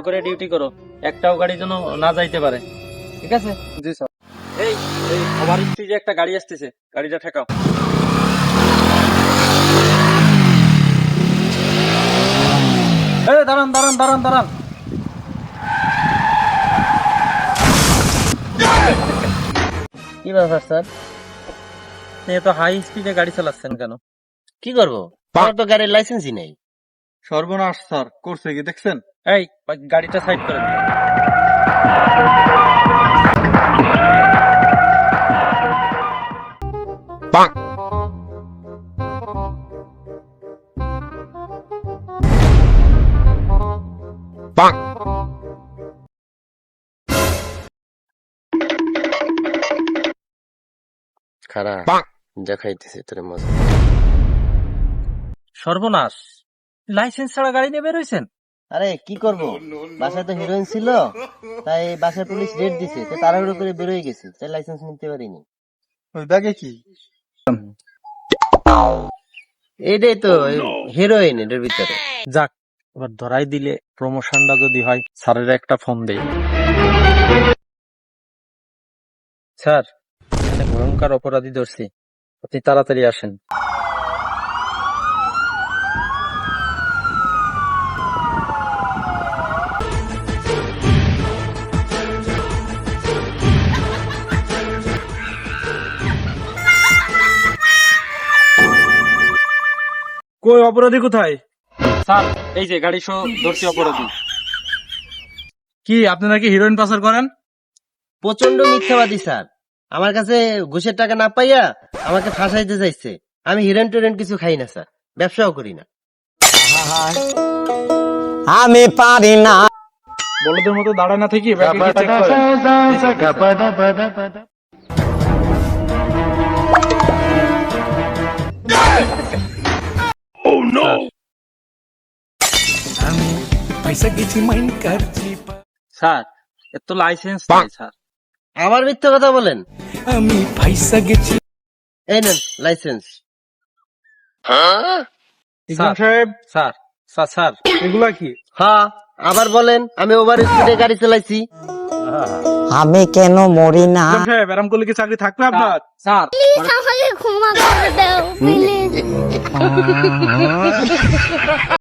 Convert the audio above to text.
ভালো করে ডিউটি করো। একটাও গাড়ি যেন না যাইতে পারে। ঠিক আছে? জি স্যার। এই এই ওভার স্পিডে একটা গাড়ি আসতেছে গাড়িটা ঠেকাও। এই দাঁড়ান দাঁড়ান দাঁড়ান দাঁড়ান। কি ব্যাপার স্যার? আপনি এত হাই স্পিডে গাড়ি চালাচ্ছেন কেন? কি করব? আমার তো গাড়ির লাইসেন্সই নেই। সর্বনাশ স্যার করছে কি দেখছেন? এই গাড়িটা সাইড করে দিন। তোর মজা। সর্বনাশ। লাইসেন্স ছাড়া গাড়ি নিয়ে বেরোইছেন আরে কি করব? বাসায় তো হিরোইন ছিল তাই বাসায় পুলিশ রেড দিছে। তো তাড়াহুড়ো করে বেরোয় গেছে তাই লাইসেন্স নিতে পারিনি। ওই ব্যাগে কি? এইটাই তো হিরোইন এটার ভিতরে। যাক এবার ধরাই দিলে প্রমোশনটা যদি হয় স্যারের একটা ফোন দেই। স্যার এখানে ভয়ঙ্কর অপরাধী ধরছি। আপনি তাড়াতাড়ি আসেন। কই অপরাধী কোথায়? স্যার এই যে গাড়ি সহ ধরছি অপরাধী। কি আপনি নাকি হিরোইন পাচার করেন? প্রচণ্ড মিথ্যাবাদী স্যার। আমার কাছে ঘুষের টাকা না পাইয়া আমাকে ফাঁসাইতে চাইছে। আমি হিরোইন টোরেন কিছু খাই না স্যার। ব্যবসাও করি না। আমি পারি না। বলদের মতো দাঁড়ায় না থেকে করেন স্যার এর তো লাইসেন্স নাই স্যার। আবার মিথ্যা কথা বলেন। আমি পয়সা গেছি। এই নেন লাইসেন্স ইকরাম সাহেব স্যার স্যার স্যার। এগুলা কি? হ্যাঁ। আবার বলেন আমি ওভার স্পিডে গাড়ি চালাইছি। আমি কেন মরি না? ইকরাম সাহেব করলে কি চাকরি থাকবে আপনার? স্যার আমাকে ক্ষমা করে দাও প্লিজ।